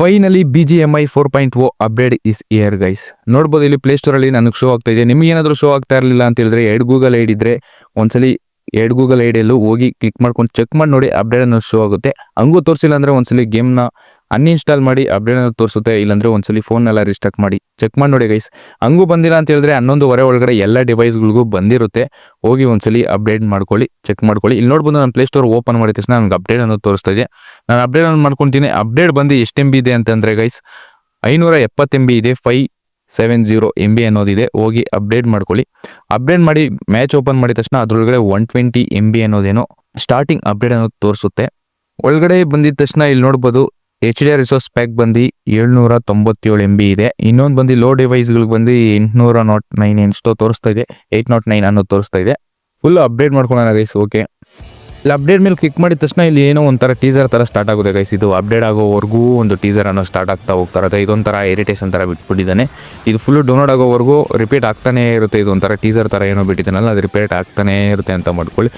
Finally B G M I four point O update is year guys ನೋಡ್ಬೋದು, ಇಲ್ಲಿ Play Store ಅಲ್ಲಿ ನನಗೆ show ಆಗ್ತಾ ಇದೆ. ನಿಮ್ಗೆ ಏನಾದರೂ ಶೋ ಆಗ್ತಾ ಇರಲಿಲ್ಲ ಅಂತ ಹೇಳಿದ್ರೆ ಎರಡು ಗೂಗಲ್ ಐಡಿ ಇದ್ರೆ ಒಂದ್ಸಲಿ ಎರಡು ಗೂಗಲ್ ಐಡಿಯಲ್ಲೂ ಹೋಗಿ ಕ್ಲಿಕ್ ಮಾಡ್ಕೊಂಡು ಚೆಕ್ ಮಾಡಿ ನೋಡಿ ಅಪ್ಡೇಟ್ ಅನ್ನೋದು ಶೋ ಆಗುತ್ತೆ. ಹಂಗೂ ತೋರಿಸಿಲ್ಲ ಅಂದರೆ ಒಂದ್ಸಲಿ ಗೇಮ್ನ ಅನ್ಇನ್ಸ್ಟಾಲ್ ಮಾಡಿ ಅಪ್ಡೇಟ್ ತೋರಿಸುತ್ತೆ, ಇಲ್ಲಾಂದ್ರೆ ಒಂದ್ಸಲಿ ಫೋನೆಲ್ಲ ರಿಸ್ಟಾಕ್ ಮಾಡಿ. ಚೆಕ್ ಮಾಡಿ ನೋಡಿ ಗೈಸ್ ಹಂಗೂ ಬಂದಿಲ್ಲ ಅಂತ ಹೇಳಿದ್ರೆ ಹನ್ನೊಂದುವರೆ ಒಳಗಡೆ ಎಲ್ಲ ಡಿವೈಸ್ಗಳಿಗೂ ಬಂದಿರುತ್ತೆ. ಹೋಗಿ ಒಂದ್ಸಲಿ ಅಪ್ಡೇಟ್ ಮಾಡ್ಕೊಳ್ಳಿ ಚೆಕ್ ಮಾಡ್ಕೊಳ್ಳಿ. ಇಲ್ಲಿ ನೋಡ್ಬೋದು ನಾನು ಪ್ಲೇಸ್ಟೋರ್ ಓಪನ್ ಮಾಡಿದ ತಕ್ಷಣ ನನಗೆ ಅಪ್ಡೇಟ್ ಅನ್ನೋದು ತೋರಿಸ್ತಾ ಇದೆ. ನಾನು ಅಪ್ಡೇಟ್ ಅನ್ನೋದು ಮಾಡ್ಕೊತೀನಿ. ಅಪ್ಡೇಟ್ ಬಂದು ಎಷ್ಟು ಎಂ ಬಿ ಇದೆ ಅಂತಂದ್ರೆ ಗೈಸ್ ಐನೂರ ಎಪ್ಪತ್ತು ಎಂ ಬಿ ಇದೆ five seven zero M B ಅನ್ನೋದಿದೆ. ಹೋಗಿ ಅಪ್ಡೇಟ್ ಮಾಡ್ಕೊಳ್ಳಿ. ಅಪ್ಡೇಟ್ ಮಾಡಿ ಮ್ಯಾಚ್ ಓಪನ್ ಮಾಡಿದ ತಕ್ಷಣ ಅದರೊಳಗಡೆ ಒನ್ ಟ್ವೆಂಟಿ ಎಂ ಬಿ ಅನ್ನೋದೇನೋ ಸ್ಟಾರ್ಟಿಂಗ್ ಅಪ್ಡೇಟ್ ಅನ್ನೋದು ತೋರಿಸುತ್ತೆ. ಒಳಗಡೆ ಬಂದಿದ ತಕ್ಷಣ ಇಲ್ಲಿ ನೋಡ್ಬೋದು H D R resource pack ಬಂದು ಏಳ್ನೂರ ತೊಂಬತ್ತೇಳು ಎಂ ಬಿ ಇದೆ. ಇನ್ನೊಂದು ಬಂದು ಲೋ ಡಿವೈಸ್ಗಳಿಗೆ ಬಂದು ಎಂಟುನೂರ ನಾಟ್ ನೈನ್ ಎಷ್ಟೋ ತೋರಿಸ್ತಾ ಇದೆ. ಏಯ್ಟ್ ನಾಟ್ ನೈನ್ ಅನ್ನೋದು ತೋರಿಸ್ತಾ ಇದೆ. ಫುಲ್ ಅಪ್ಡೇಟ್ ಮಾಡ್ಕೊಳ್ಳೋಣ ಗೈಸ್ ಓಕೆ ಇಲ್ಲಿ ಅಪ್ಡೇಟ್ ಮೇಲೆ ಕ್ಲಿಕ್ ಮಾಡಿದ ತಕ್ಷಣ ಇಲ್ಲಿ ಏನೋ ಒಂಥರ ಟೀಸರ್ ಥರ ಸ್ಟಾರ್ಟ್ ಆಗುತ್ತೆ ಗೈಸ್ ಇದು ಅಪ್ಡೇಟ್ ಆಗೋವರೆಗೂ ಒಂದು ಟೀಸರ್ ಅನ್ನೋ ಸ್ಟಾರ್ಟ್ ಆಗ್ತಾ ಹೋಗ್ತಾ ಇದೊಂಥರ ಇರಿಟೇಷನ್ ಥರ ಬಿಟ್ಬಿಟ್ಟಿದ್ದಾನೆ. ಇದು ಫುಲ್ ಡೌನ್ಲೋಡ್ ಆಗೋವರೆಗೂ ರಿಪೀಟ್ ಆಗ್ತಾನೇ ಇರುತ್ತೆ. ಇದು ಒಂಥರ ಟೀಸರ್ ಥರ ಏನೋ ಬಿಟ್ಟಿದ್ದಾನಲ್ಲ, ಅದು ರಿಪೀಟ್ ಆಗ್ತಾನೇ ಇರುತ್ತೆ ಅಂತ ಮಾಡ್ಕೊಳ್ಳಿ.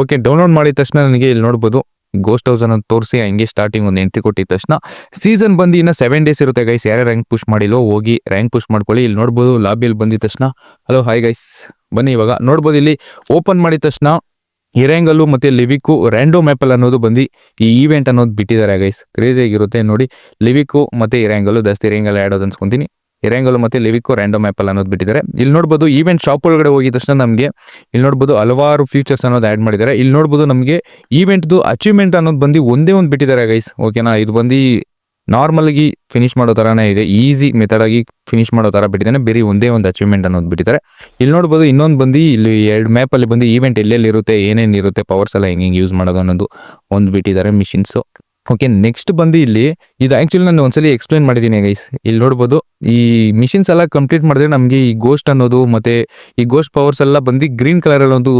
ಓಕೆ ಡೌನ್ಲೋಡ್ ಮಾಡಿದ ತಕ್ಷಣ ನನಗೆ ಇಲ್ಲಿ ನೋಡ್ಬೋದು ಗೋಸ್ಟ್ ಹೌಸ್ ಅನ್ನೋದು ತೋರಿಸಿ, ಹಂಗೆ ಸ್ಟಾರ್ಟಿಂಗ್ ಒಂದು ಎಂಟ್ರಿ ಕೊಟ್ಟಿದ ತಕ್ಷಣ. ಸೀಸನ್ ಬಂದು ಇನ್ನು ಸೆವೆನ್ ಡೇಸ್ ಇರುತ್ತೆ ಗೈಸ್ ಯಾರೇ ರ್ಯಾಂಕ್ ಪುಷ್ ಮಾಡಿಲ್ಲೋ ಹೋಗಿ ರ್ಯಾಂಕ್ ಪುಷ್ ಮಾಡ್ಕೊಳ್ಳಿ. ಇಲ್ಲಿ ನೋಡ್ಬೋದು ಲಾಬಿಯಲ್ಲಿ ಬಂದಿದ ತಕ್ಷಣ ಹಲೋ ಹಾಯ್ ಗೈಸ್ ಬನ್ನಿ ಇವಾಗ. ನೋಡ್ಬೋದು ಇಲ್ಲಿ ಓಪನ್ ಮಾಡಿದ ತಕ್ಷಣ ಇರೆಂಗಲ್ಲು ಮತ್ತು ಲಿವಿಕು ರ್ಯಾಂಡೋ ಮ್ಯಾಪಲ್ ಅನ್ನೋದು ಬಂದು ಈ ಈವೆಂಟ್ ಅನ್ನೋದು ಬಿಟ್ಟಿದ್ದಾರೆ ಗೈಸ್ ಕ್ರೇಜಿ ಆಗಿರುತ್ತೆ ನೋಡಿ ಲಿವಿಕು ಮತ್ತು ಇರೆಂಗಲ್ಲು ಜಾಸ್ತಿ ಇರಂಗಲ್ ಆಡೋದು ಅನ್ಸ್ಕೊಂತೀನಿ. ಇರೆಂಗಲ್ಲು ಮತ್ತೆ ಲಿವಿಕ್ ರ್ಯಾಂಡಮ್ ಆ್ಯಪಲ್ ಅನ್ನೋದು ಬಿಟ್ಟಿದ್ದಾರೆ. ಇಲ್ಲಿ ನೋಡ್ಬೋದು ಈವೆಂಟ್ ಶಾಪ್ ಒಳಗಡೆ ಹೋಗಿದ ತಕ್ಷಣ ನಮಗೆ ಇಲ್ಲಿ ನೋಡ್ಬೋದು ಹಲವಾರು ಫೀಚರ್ಸ್ ಅನ್ನೋದು ಆ್ಯಡ್ ಮಾಡಿದ್ದಾರೆ. ಇಲ್ಲಿ ನೋಡ್ಬೋದು ನಮಗೆ ಈವೆಂಟ್ದು ಅಚೀವ್ಮೆಂಟ್ ಅನ್ನೋದು ಬಂದು ಒಂದೇ ಒಂದು ಬಿಟ್ಟಿದ್ದಾರೆ ಗೈಸ್ ಓಕೆನಾ ಇದು ಬಂದು ನಾರ್ಮಲ್ಗಿ ಫಿನಿಶ್ ಮಾಡೋ ಥರನೇ ಇದೆ. ಈಸಿ ಮೆಥಡ್ ಆಗಿ ಫಿನಿಶ್ ಮಾಡೋ ಥರ ಬಿಟ್ಟಿದ್ದಾನೆ. ಬೇರೆ ಒಂದೇ ಒಂದು ಅಚೀವ್ಮೆಂಟ್ ಅನ್ನೋದು ಬಿಟ್ಟಿದ್ದಾರೆ. ಇಲ್ಲಿ ನೋಡ್ಬೋದು ಇನ್ನೊಂದು ಬಂದು ಇಲ್ಲಿ ಎರಡು ಮ್ಯಾಪಲ್ಲಿ ಬಂದು ಈವೆಂಟ್ ಎಲ್ಲೆಲ್ಲಿ ಇರುತ್ತೆ, ಏನೇನು ಇರುತ್ತೆ ಪವರ್ಸ್ ಎಲ್ಲ ಹೆಂಗೆ ಯೂಸ್ ಮಾಡೋದು ಅನ್ನೋದು ಒಂದು ಬಿಟ್ಟಿದ್ದಾರೆ ಮಿಷಿನ್ಸು ಓಕೆ ನೆಕ್ಸ್ಟ್ ಬಂದು ಇಲ್ಲಿ, ಇದು ಆ್ಯಕ್ಚುಲಿ ನಾನು ಒಂದ್ಸಲಿ ಎಕ್ಸ್ಪ್ಲೇನ್ ಮಾಡಿದ್ದೀನಿ ಗೈಸ್ ಇಲ್ಲಿ ನೋಡ್ಬೋದು ಈ ಮಿಷಿನ್ಸ್ ಎಲ್ಲ ಕಂಪ್ಲೀಟ್ ಮಾಡಿದ್ರೆ ನಮಗೆ ಈ ಗೋಸ್ಟ್ ಅನ್ನೋದು ಮತ್ತೆ ಈ ಗೋಸ್ಟ್ ಪವರ್ಸ್ ಎಲ್ಲ ಬಂದು ಗ್ರೀನ್ ಕಲರ್ ಅಲ್ಲಿ ಒಂದು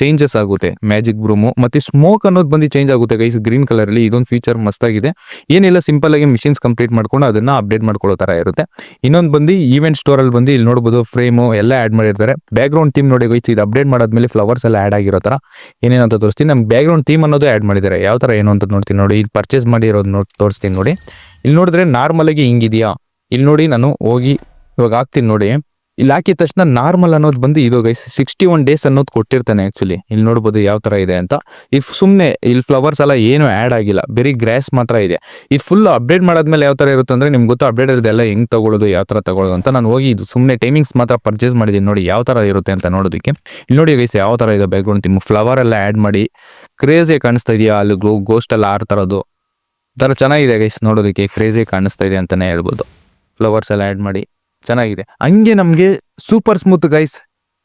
ಚೇಂಜಸ್ ಆಗುತ್ತೆ. ಮ್ಯಾಜಿಕ್ ಬ್ರೂಮು ಮತ್ತೆ ಸ್ಮೋಕ್ ಅನ್ನೋದು ಬಂದು ಚೇಂಜ್ ಆಗುತ್ತೆ ಗೈಸ್ ಗ್ರೀನ್ ಕಲರ್ ಅಲ್ಲಿ. ಇದೊಂದು ಫೀಚರ್ ಮಸ್ತಾಗಿದೆ ಏನಿಲ್ಲ ಸಿಂಪಲ್ ಆಗಿ ಮಿಷಿನ್ಸ್ ಕಂಪ್ಲೀಟ್ ಮಾಡ್ಕೊಂಡು ಅದನ್ನ ಅಪ್ಡೇಟ್ ಮಾಡ್ಕೊಳ್ಳೋ ತರ ಇರುತ್ತೆ. ಇನ್ನೊಂದು ಬಂದು ಈವೆಂಟ್ ಸ್ಟೋರ್ ಅಲ್ಲಿ ಬಂದು ಇಲ್ಲಿ ನೋಡಬಹುದು ಫ್ರೇಮು ಎಲ್ಲ ಆಡ್ ಮಾಡಿರ್ತಾರೆ. ಬ್ಯಾಕ್ಗ್ರೌಂಡ್ ಥೀಮ್ ನೋಡಿ ಗೈಸ್ ಇದು ಅಪ್ಡೇಟ್ ಮಾಡಾದ್ಮೇಲೆ ಫ್ಲವರ್ಸ್ ಎಲ್ಲ ಆಡ್ ಆಗಿರೋ ತರ. ಏನೇನಂತ ತೋರಿಸ್ತೀನಿ. ನಮ್ಗೆ ಬ್ಯಾಕ್ಗ್ರೌಂಡ್ ಥೀಮ್ ಅನ್ನೋದು ಆಡ್ ಮಾಡಿದ್ದಾರೆ. ಯಾವ ತರ ಏನು ಅಂತ ನೋಡ್ತೀನಿ ನೋಡಿ. ಇದು ಪರ್ಚೇಸ್ ಮಾಡಿರೋದು ನೋಡಿ ತೋರಿಸ್ತೀನಿ ನೋಡಿ. ಇಲ್ಲಿ ನೋಡಿದ್ರೆ ನಾರ್ಮಲ್ ಆಗಿ ಹಿಂಗಿದೆಯಾ? ಇಲ್ಲಿ ನೋಡಿ ನಾನು ಹೋಗಿ ಇವಾಗ ಹಾಕ್ತೀನಿ ನೋಡಿ. ಇಲ್ಲಿ ಹಾಕಿದ ತಕ್ಷಣ ನಾರ್ಮಲ್ ಅನ್ನೋದು ಬಂದು ಇದು ಗೈಸ್ ಸಿಕ್ಸ್ಟಿ ಒನ್ ಡೇಸ್ ಅನ್ನೋದು ಕೊಟ್ಟಿರ್ತಾನೆ ಆ್ಯಕ್ಚುಲಿ ಇಲ್ಲಿ ನೋಡ್ಬೋದು ಯಾವ ಥರ ಇದೆ ಅಂತ. ಇಫ್ ಸುಮ್ಮನೆ ಇಲ್ಲಿ ಫ್ಲವರ್ಸ್ ಎಲ್ಲ ಏನೂ ಆ್ಯಡ್ ಆಗಿಲ್ಲ. ಬರೀ ಗ್ರಾಸ್ ಮಾತ್ರ ಇದೆ. ಈ ಫುಲ್ ಅಪ್ಡೇಟ್ ಮಾಡಾದ್ಮೇಲೆ ಯಾವ ಥರ ಇರುತ್ತೆ ಅಂದರೆ ನಿಮ್ಗೆ ಗೊತ್ತು ಅಪ್ಡೇಟ್ ಇರೋದೆಲ್ಲ ಹೆಂಗೆ ತಗೊಳ್ಳೋದು, ಯಾವ ಥರ ತಗೊಳ್ಳೋದು ಅಂತ ನಾನು ಹೋಗಿ ಇದು ಸುಮ್ಮನೆ ಟೈಮಿಂಗ್ಸ್ ಮಾತ್ರ ಪರ್ಚೇಸ್ ಮಾಡಿದ್ದೀನಿ ನೋಡಿ ಯಾವ ಥರ ಇರುತ್ತೆ ಅಂತ ನೋಡೋದಕ್ಕೆ. ಇಲ್ಲಿ ನೋಡಿ ಗೈಸ್ ಯಾವ ಥರ ಇದೆ ಬ್ಯಾಕ್ಗ್ರೌಂಡ್ ತಿಮ್ಮ ಫ್ಲವರ್ ಎಲ್ಲ ಆ್ಯಡ್ ಮಾಡಿ ಕ್ರೇಜಿ ಕಾಣಿಸ್ತಾ ಇದೆಯಾ? ಅಲ್ಲಿ ಗೋಸ್ಟ್ ಎಲ್ಲ ಆರ್ ಥರದ್ದು ಥರ ಚೆನ್ನಾಗಿದೆ ಗೈಸ್ ನೋಡೋದಕ್ಕೆ ಕ್ರೇಜಿ ಕಾಣಿಸ್ತಾ ಇದೆ ಅಂತಲೇ ಹೇಳ್ಬೋದು. ಫ್ಲವರ್ಸ್ ಎಲ್ಲ ಆ್ಯಡ್ ಮಾಡಿ, ಚೆನ್ನಾಗಿದೆ. ಹಂಗೆ ನಮಗೆ ಸೂಪರ್ ಸ್ಮೂತ್ ಗೈಸ್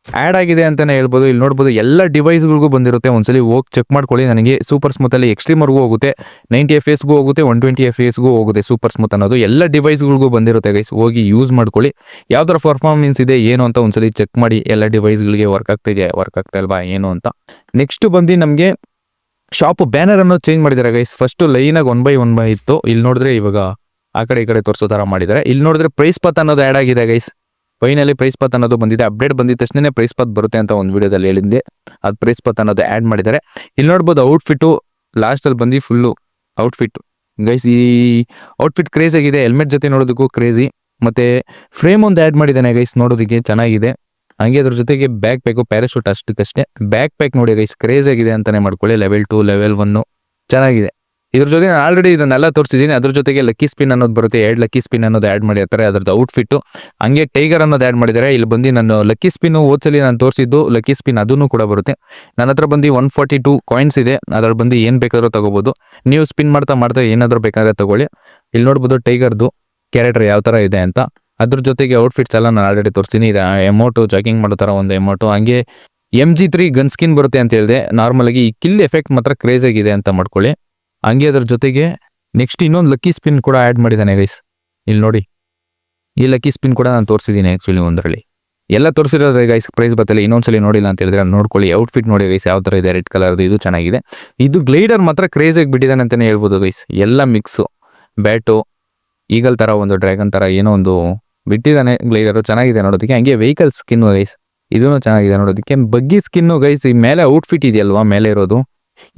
ಆ್ಯಡ್ ಆಗಿದೆ ಅಂತಲೇ ಹೇಳ್ಬೋದು. ಇಲ್ಲಿ ನೋಡ್ಬೋದು ಎಲ್ಲ ಡಿವೈಸ್ಗಳಿಗೂ ಬಂದಿರುತ್ತೆ. ಒಂದ್ಸಲಿ ಹೋಗಿ ಚೆಕ್ ಮಾಡ್ಕೊಳ್ಳಿ. ನನಗೆ ಸೂಪರ್ ಸ್ಮೂತಲ್ಲಿ ಎಕ್ಸ್ಟ್ರೀಮರ್ಗೂ ಹೋಗುತ್ತೆ. ನೈಂಟಿ ಎಫ್ ಎಸ್ಗೂ ಹೋಗುತ್ತೆ ಒನ್ ಟ್ವೆಂಟಿ ಎಫ್ ಎಸ್ಗೂ ಹೋಗುತ್ತೆ ಸೂಪರ್ ಸ್ಮೂತ್ ಅನ್ನೋದು. ಎಲ್ಲ ಡಿವೈಸ್ಗಳಿಗೂ ಬಂದಿರುತ್ತೆ ಗೈಸ್ ಹೋಗಿ ಯೂಸ್ ಮಾಡ್ಕೊಳ್ಳಿ. ಯಾವ ಥರ ಪರ್ಫಾರ್ಮೆನ್ಸ್ ಇದೆ, ಏನು ಅಂತ ಒಂದ್ಸಲಿ ಚೆಕ್ ಮಾಡಿ. ಎಲ್ಲ ಡಿವೈಸ್ಗಳಿಗೆ ವರ್ಕ್ ಆಗ್ತಿದೆಯಾ ವರ್ಕ್ ಆಗ್ತಾ ಇಲ್ವಾ, ಏನು ಅಂತ. ನೆಕ್ಸ್ಟ್ ಬಂದು ನಮಗೆ ಶಾಪ್ ಬ್ಯಾನರ್ ಅನ್ನೋದು ಚೇಂಜ್ ಮಾಡಿದ್ದಾರೆ ಗೈಸ್ ಫಸ್ಟ್ ಲೈನಾಗಿ ಒನ್ ಬೈ ಒನ್ ಬೈ ಇತ್ತು. ಇಲ್ಲಿ ನೋಡಿದ್ರೆ ಇವಾಗ ಆ ಕಡೆ ಈ ಕಡೆ ತೋರಿಸೋ ಥರ ಮಾಡಿದ್ದಾರೆ. ಇಲ್ಲಿ ನೋಡಿದ್ರೆ ಪ್ರೈಸ್ ಪತ್ ಅನ್ನೋದು ಆ್ಯಡ್ ಆಗಿದೆ ಗೈಸ್ ಫೈನಲಿ ಪ್ರೈಸ್ ಪತ್ ಅನ್ನೋದು ಬಂದಿದೆ. ಅಪ್ಡೇಟ್ ಬಂದಿದ ತಕ್ಷಣ ಪ್ರೈಸ್ ಪತ್ ಬರುತ್ತೆ ಅಂತ ಒಂದು ವಿಡಿಯೋದಲ್ಲಿ ಹೇಳಿದ್ದೆ. ಅದು ಪ್ರೈಸ್ ಪತ್ ಅನ್ನೋದು ಆ್ಯಡ್ ಮಾಡಿದ್ದಾರೆ. ಇಲ್ಲಿ ನೋಡ್ಬೋದು ಔಟ್ಫಿಟ್ಟು ಲಾಸ್ಟಲ್ಲಿ ಬಂದು ಫುಲ್ಲು ಔಟ್ಫಿಟ್ ಗೈಸ್ ಈ ಔಟ್ಫಿಟ್ ಕ್ರೇಜ್ ಆಗಿದೆ. ಹೆಲ್ಮೆಟ್ ಜೊತೆ ನೋಡೋದಕ್ಕೂ ಕ್ರೇಜಿ ಮತ್ತೆ ಫ್ರೇಮ್ ಒಂದು ಆ್ಯಡ್ ಮಾಡಿದ್ದಾನೆ ಗೈಸ್ ನೋಡೋದಕ್ಕೆ ಚೆನ್ನಾಗಿದೆ. ಹಂಗೆ ಅದ್ರ ಜೊತೆಗೆ ಬ್ಯಾಕ್ ಪ್ಯಾಕು ಪ್ಯಾರಾಶೂಟ್ ಅಷ್ಟಕ್ಕಷ್ಟೇ. ಬ್ಯಾಕ್ ಪ್ಯಾಕ್ ನೋಡಿ ಗೈಸ್ ಕ್ರೇಜ್ ಆಗಿದೆ ಅಂತಾನೆ ಮಾಡ್ಕೊಳ್ಳಿ. ಲೆವೆಲ್ ಟು ಲೆವೆಲ್ ಒನ್ನು ಚೆನ್ನಾಗಿದೆ. ಇದ್ರ ಜೊತೆ ನಾನು ಆಲ್ರೆಡಿ ಇದನ್ನೆಲ್ಲ ತೋರಿಸಿದ್ದೀನಿ. ಅದ್ರ ಜೊತೆಗೆ ಲಕ್ಕಿ ಸ್ಪಿನ್ ಅನ್ನೋದು ಬರುತ್ತೆ. ಎರಡು ಲಕ್ಕಿ ಸ್ಪಿನ್ ಅನ್ನೋದು ಆ್ಯಡ್ ಮಾಡಿರ್ತಾರೆ. ಅದ್ರದ್ದು ಔಟ್ಫಿಟ್ಟು ಹಂಗೆ ಟೈಗರ್ ಅನ್ನೋದು ಆ್ಯಡ್ ಮಾಡಿದ್ದಾರೆ ಇಲ್ಲಿ ಬಂದು ನಾನು ಲಕ್ಕಿ ಸ್ಪಿನ್ ಓದ್ಸಲಿ ನಾನು ತೋರಿಸಿದ್ದು ಲಕ್ಕಿ ಸ್ಪಿನ್ ಅದನ್ನು ಕೂಡ ಬರುತ್ತೆ. ನನ್ನ ಹತ್ರ ಬಂದು ಒನ್ ಫಾರ್ಟಿ ಟೂ ಕಾಯಿನ್ಸ್ ಇದೆ. ಅದ್ರಲ್ಲಿ ಬಂದು ಏನು ಬೇಕಾದರೂ ತಗೋಬೋದು. ನೀವು ಸ್ಪಿನ್ ಮಾಡ್ತಾ ಮಾಡ್ತಾ ಏನಾದರೂ ಬೇಕಾದರೆ ತಗೊಳ್ಳಿ. ಇಲ್ಲಿ ನೋಡ್ಬೋದು ಟೈಗರ್ದು ಕ್ಯಾರೆಕ್ಟರ್ ಯಾವ ಥರ ಇದೆ ಅಂತ. ಅದ್ರ ಜೊತೆಗೆ ಔಟ್ಫಿಟ್ಸ್ ಎಲ್ಲ ನಾನು ಆಲ್ರೆಡಿ ತೋರಿಸ್ತೀನಿ ಇದು ಎಮೋಟು ಜಾಗಿಂಗ್ ಮಾಡೋ ಥರ ಒಂದು ಎಮೋಟು ಹಂಗೆ M G three gun skin ಬರುತ್ತೆ ಅಂತ ಹೇಳಿದೆ. ನಾರ್ಮಲಾಗಿ ಈ ಕಿಲ್ ಎಫೆಕ್ಟ್ ಮಾತ್ರ ಕ್ರೇಜ್ ಆಗಿದೆ ಅಂತ ಮಾಡ್ಕೊಳ್ಳಿ. ಹಂಗೆ ಅದ್ರ ಜೊತೆಗೆ ನೆಕ್ಸ್ಟ್ ಇನ್ನೊಂದು ಲಕ್ಕಿ ಸ್ಪಿನ್ ಕೂಡ ಆ್ಯಡ್ ಮಾಡಿದ್ದಾನೆ ಗೈಸ್ ಇಲ್ಲಿ ನೋಡಿ. ಈ ಲಕ್ಕಿ ಸ್ಪಿನ್ ಕೂಡ ನಾನು ತೋರಿಸಿದ್ದೀನಿ ಆ್ಯಕ್ಚುಲಿ ಒಂದರಲ್ಲಿ. ಎಲ್ಲ ತೋರಿಸಿರೋದ್ರೆ ಗೈಸ್ ಪ್ರೈಸ್ ಬರ್ತಲ್ಲ ಇನ್ನೊಂದ್ಸಲಿ ನೋಡಿಲ್ಲ ಅಂತ ಹೇಳಿದ್ರೆ ನೋಡ್ಕೊಳ್ಳಿ. ಔಟ್ಫಿಟ್ ನೋಡಿ ಗೈಸ್ ಯಾವ ಥರ ಇದೆ ರೆಡ್ ಕಲರ್ದು ಇದು ಚೆನ್ನಾಗಿದೆ. ಇದು ಗ್ಲೈಡರ್ ಮಾತ್ರ ಕ್ರೇಜ್ ಆಗಿ ಬಿಟ್ಟಿದ್ದಾನೆ ಅಂತಲೇ ಹೇಳ್ಬೋದು ಗೈಸ್ ಎಲ್ಲ ಮಿಕ್ಸು ಬ್ಯಾಟು ಈಗಲ್ ಥರ ಒಂದು ಡ್ರ್ಯಾಗನ್ ಥರ ಏನೋ ಒಂದು ಬಿಟ್ಟಿದ್ದಾನೆ ಗ್ಲೈಡರು ಚೆನ್ನಾಗಿದೆ ನೋಡೋದಕ್ಕೆ. ಹಂಗೆ ವೆಹಿಕಲ್ ಸ್ಕಿನ್ನು ಗೈಸ್ ಇದೂ ಚೆನ್ನಾಗಿದೆ ನೋಡೋದಕ್ಕೆ. ಬಗ್ಗಿ ಸ್ಕಿನ್ನು ಗೈಸ್ ಈ ಮೇಲೆ ಔಟ್ಫಿಟ್ ಇದೆಯಲ್ವಾ? ಮೇಲೆ ಇರೋದು.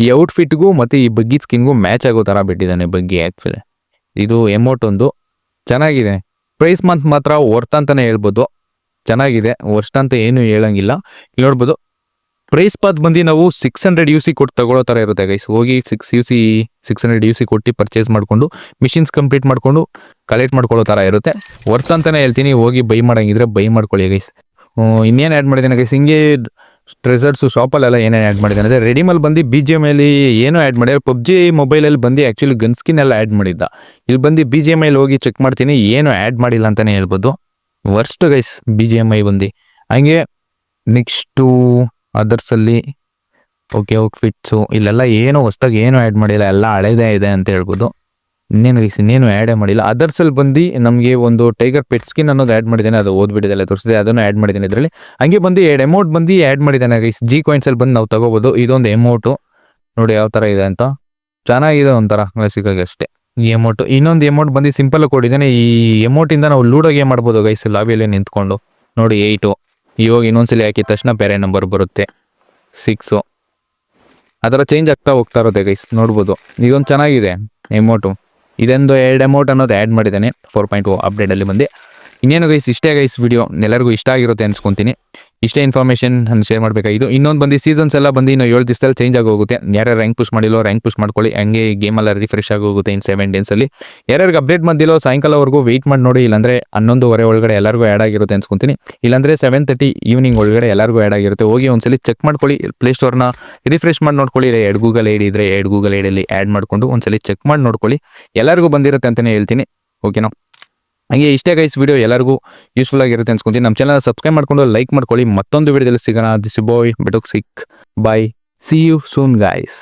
ಈ ಔಟ್ಫಿಟ್ಗೂ ಮತ್ತು ಈ ಬಗ್ಗಿ ಸ್ಕಿನ್ಗೂ ಮ್ಯಾಚ್ ಆಗೋ ಥರ ಬಿಟ್ಟಿದ್ದಾನೆ ಬಗ್ಗಿ ಆ್ಯಕ್ಚುಲಿ ಇದು ಎಮೌಂಟ್ ಒಂದು. ಚೆನ್ನಾಗಿದೆ. ಪ್ರೈಸ್ ಮಂತ್ ಮಾತ್ರ ವರ್ತ್ ಅಂತಲೇ ಹೇಳ್ಬೋದು. ಚೆನ್ನಾಗಿದೆ. ವರ್ಸ್ಟ್ ಅಂತ ಏನು ಹೇಳಂಗಿಲ್ಲ. ಇಲ್ಲಿ ನೋಡ್ಬೋದು. ಪ್ರೈಸ್ ಪಾತ್ ಬಂದು ನಾವು ಸಿಕ್ಸ್ ಹಂಡ್ರೆಡ್ ಯು ಸಿ ಕೊಟ್ಟು ತಗೊಳ್ಳೋ ಥರ ಇರುತ್ತೆ ಗೈಸ್ ಹೋಗಿ six U C six hundred U C ಕೊಟ್ಟು ಪರ್ಚೇಸ್ ಮಾಡಿಕೊಂಡು ಮಿಷಿನ್ಸ್ ಕಂಪ್ಲೀಟ್ ಮಾಡಿಕೊಂಡು ಕಲೆಕ್ಟ್ ಮಾಡ್ಕೊಳ್ಳೋ ಥರ ಇರುತ್ತೆ. ವರ್ತ್ ಅಂತಲೇ ಹೇಳ್ತೀನಿ. ಹೋಗಿ ಬೈ ಮಾಡೋಂಗಿದ್ರೆ ಬೈ ಮಾಡ್ಕೊಳ್ಳಿ ಗೈಸ್ ಇನ್ನೇನು ಆ್ಯಡ್ ಮಾಡಿದ್ದೀನಿ ಗೈಸ್ ಹಿಂಗೆ ಟ್ರೆಸರ್ಟ್ಸು ಶಾಪಲ್ಲೆಲ್ಲ ಏನೇನು ಆ್ಯಡ್ ಮಾಡಿದ್ದಾನೆ ಅಂದರೆ ರೆಡಿಮಲ್ ಬಂದು ಬಿ ಜಿ ಎಂ ಅಲ್ಲಿ ಏನೋ ಆ್ಯಡ್ ಮಾಡಿ ಪಬ್ಜಿ ಮೊಬೈಲಲ್ಲಿ ಬಂದು ಆ್ಯಕ್ಚುಲಿ ಗನ್ ಸ್ಕಿನ್ ಎಲ್ಲ ಆ್ಯಡ್ ಮಾಡಿದ್ದ. ಇಲ್ಲಿ ಬಂದು ಬಿ ಜಿ ಎಂ ಐಲಿ ಹೋಗಿ ಚೆಕ್ ಮಾಡ್ತೀನಿ, ಏನೂ ಆ್ಯಡ್ ಮಾಡಿಲ್ಲ ಅಂತಲೇ ಹೇಳ್ಬೋದು. Worst guys B G M I ಬಂದು. ಹಂಗೆ ನೆಕ್ಸ್ಟು ಅದರ್ಸಲ್ಲಿ ಓಕೆ ಔಟ್ಫಿಟ್ಸು ಇಲ್ಲೆಲ್ಲ ಏನೋ ಹೊಸ್ದಾಗಿ ಏನೂ ಆ್ಯಡ್ ಮಾಡಿಲ್ಲ, ಎಲ್ಲ ಹಳೇದೇ ಇದೆ ಅಂತ ಹೇಳ್ಬೋದು. ಇನ್ನೇನು ಗೈಸ್ ಇನ್ನೇನು ಆ್ಯಡೇ ಮಾಡಿಲ್ಲ. ಅದರ್ಸಲ್ಲಿ ಬಂದು ನಮಗೆ ಒಂದು ಟೈಗರ್ ಪೆಟ್ ಸ್ಕಿನ್ ಅನ್ನೋದು ಆ್ಯಡ್ ಮಾಡಿದ್ದೇನೆ, ಅದು ಓದ್ಬಿಟ್ಟಿದ್ದೆಲ್ಲ ತೋರಿಸಿದೆ, ಅದನ್ನು ಆ್ಯಡ್ ಮಾಡಿದ್ದೇನೆ ಇದರಲ್ಲಿ. ಹಂಗೆ ಬಂದು ಎರಡು ಎಮೌಂಟ್ ಬಂದು ಆ್ಯಡ್ ಮಾಡಿದ್ದಾನೆ ಗೈಸ್ ಜಿ ಕಾಯಿನ್ಸಲ್ಲಿ ಬಂದು ನಾವು ತಗೋಬೋದು. ಇದೊಂದು ಎಮೌಂಟು ನೋಡಿ ಯಾವ ಥರ ಇದೆ ಅಂತ. ಚೆನ್ನಾಗಿದೆ ಒಂಥರ ಕ್ಲಾಸಿಕಾಗಿ ಅಷ್ಟೇ. ಈ ಎಮೌಂಟು ಇನ್ನೊಂದು ಎಮೌಂಟ್ ಬಂದು ಸಿಂಪಲ್ ಕೊಟ್ಟಿದ್ದೇನೆ ಈ ಎಮೌಂಟಿಂದ ನಾವು ಲೂಡೋ ಗೇಮ್ ಮಾಡ್ಬೋದು ಗೈಸ್ ಲಾಬಿಯಲ್ಲಿ ನಿಂತ್ಕೊಂಡು. ನೋಡಿ ಏಯ್ಟು ಇವಾಗ ಇನ್ನೊಂದ್ಸಲಿ ಹಾಕಿದ ತಕ್ಷಣ ಬೇರೆ ನಂಬರ್ ಬರುತ್ತೆ. ಸಿಕ್ಸು ಆ ಥರ ಚೇಂಜ್ ಆಗ್ತಾ ಹೋಗ್ತಾ ಇರುತ್ತೆ ಗೈಸ್ ನೋಡ್ಬೋದು. ಇದೊಂದು ಚೆನ್ನಾಗಿದೆ ಎಮೌಂಟು ಇದೊಂದು ಎರಡು ಅಮೌಂಟ್ ಅನ್ನೋದು ಆ್ಯಡ್ ಮಾಡಿದ್ದೇನೆ ಫೋರ್ ಪಾಯಿಂಟ್ ಓ ಅಪ್ಡೇಟಲ್ಲಿ ಬಂದು. ಇನ್ನೇನು ಗೈಸ್ ಇಷ್ಟೇ ಗೈಸ್ ವಿಡಿಯೋ ಎಲ್ಲರಿಗೂ ಇಷ್ಟ ಆಗಿರುತ್ತೆ ಅನ್ಸ್ಕೊತೀನಿ. ಇಷ್ಟೇ ಇನ್ಫಾರ್ಮೇಷನ್ ನಾನು ಶೇರ್ ಮಾಡಬೇಕಾಗಿತ್ತು ಇನ್ನೊಂದು ಬಂದು ಸೀಸನ್ಸ್ ಎಲ್ಲ ಬಂದು ಇನ್ನು ಏಳು ದಿವಸದಲ್ಲಿ ಚೇಂಜ್ ಆಗೋಗುತ್ತೆ. ಯಾರ್ಯಾರು ರ್ಯಾಂಕ್ ಪುಷ್ ಮಾಡಿಲ್ಲೋ ರ್ಯಾಂಕ್ ಪುಷ್ ಮಾಡ್ಕೊಳ್ಳಿ. ಹಂಗೆ ಗೇಮೆಲ್ಲ ರಿಫ್ರೆಶ್ ಆಗೋಗುತ್ತೆ ಇನ್ ಸೆವೆನ್ ಡೇಸಲ್ಲಿ ಯಾರ್ಯಾರಿಗೆ ಅಪ್ಡೇಟ್ ಬಂದಿಲ್ಲೋ ಸಾಯಂಕಾಲವರೆಗೂ ವೆಯ್ಟ್ ಮಾಡಿ ನೋಡಿ. ಇಲ್ಲಾಂದರೆ ಹನ್ನೊಂದುವರೆ ಒಳಗಡೆ ಎಲ್ಲರಿಗೂ ಆ್ಯಡ್ ಆಗಿರುತ್ತೆ ಅನ್ಸ್ಕೊತೀನಿ. ಇಲ್ಲಾಂದರೆ ಸೆವೆನ್ ತರ್ಟಿ ಈವ್ನಿಂಗ್ ಒಳಗಡೆ ಎಲ್ಲರಿಗೂ ಆ್ಯಡ್ ಆಗಿರುತ್ತೆ. ಹೋಗಿ ಒಂದ್ಸಲಿ ಚೆಕ್ ಮಾಡ್ಕೊಳ್ಳಿ. ಪ್ಲೇಸ್ಟೋರ್ನ ರಿಫ್ರೆಶ್ ಮಾಡಿ ನೋಡ್ಕೊಳ್ಳಿ. ಎಡ್ ಗೂಗಲ್ ಐಡಿ ಇದ್ರೆ ಎರಡು ಗೂಗಲ್ ಐಡಿಯಲ್ಲಿ ಆ್ಯಡ್ ಮಾಡಿಕೊಂಡು ಒಂದ್ಸಲಿ ಚೆಕ್ ಮಾಡಿ ನೋಡ್ಕೊಳ್ಳಿ. ಎಲ್ಲರಿಗೂ ಬಂದಿರುತ್ತೆ ಅಂತಲೇ ಹೇಳ್ತೀನಿ. ಓಕೆನಾ ಹಂಗೆ ಇಷ್ಟೇ ಗೈಸ್ ವಿಡಿಯೋ ಎಲ್ಲರಿಗೂ ಯೂಸ್ಫುಲ್ ಆಗಿರುತ್ತೆ ಅನ್ಸ್ಕೊಂತೀನಿ. ನಮ್ಮ ಚಾನಲ್ ಸಬ್ಸ್ಕ್ರೈಬ್ ಮಾಡ್ಕೊಂಡು ಲೈಕ್ ಮಾಡ್ಕೊಳ್ಳಿ. ಮತ್ತೊಂದು ವಿಡಿಯೋದಲ್ಲಿ ಸಿಗೋಣ. ದಿಸ್ ಬಾಯ್ ಬೆಟೋಕ್ ಸಿಕ್ bye see you soon guys